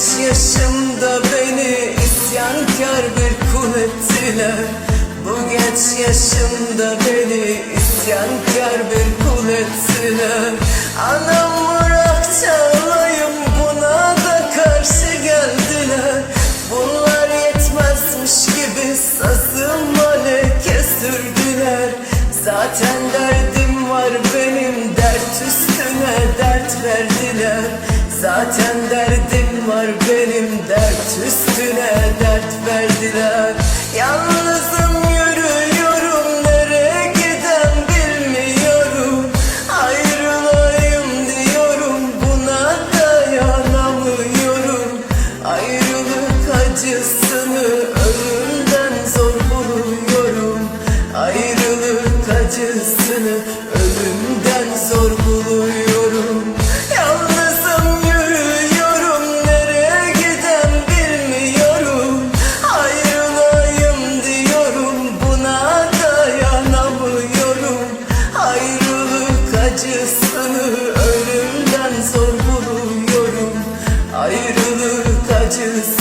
yaşımda beni isyankar bir kul ettiler Bu genç yaşımda beni isyankar bir kul ettiler Anam bırak çalayım buna da karşı geldiler. Bunlar yetmezmiş gibi sazıma leke sürdüler Zaten derdim var benim dert üstüne dert verdiler. Zaten acısını ölümden zor buluyorum. Yalnızım yürüyorum nereye giden bilmiyorum. Ayrılayım diyorum buna dayanamıyorum. Ayrılık acısını ölümden zor buluyorum. Ayrılık acısını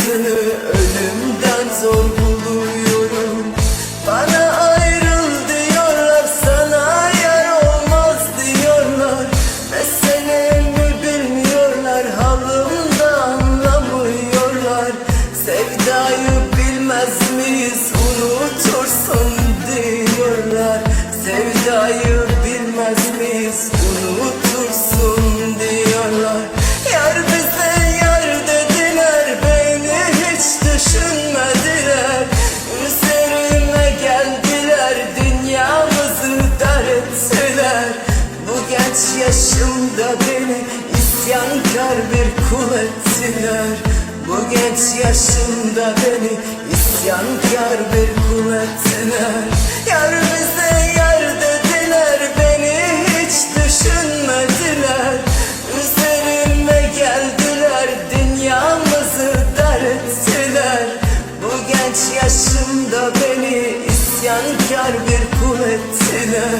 ettiler Bu genç yaşımda beni isyankar bir kul ettiler Yar bize yar dediler beni hiç düşünmediler. Üzerime geldiler dünyamızı dar ettiler. Bu genç yaşımda beni isyankar bir kul ettiler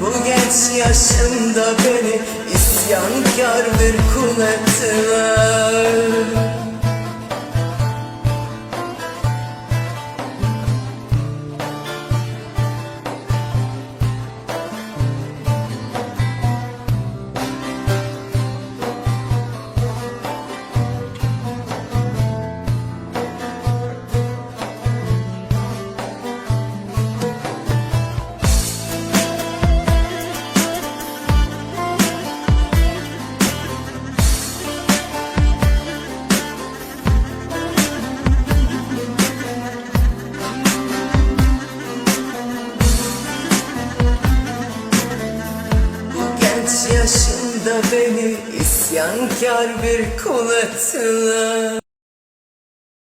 Bu genç yaşımda beni isyankar bir kul Yaşımda beni isyankar bir kul ettiler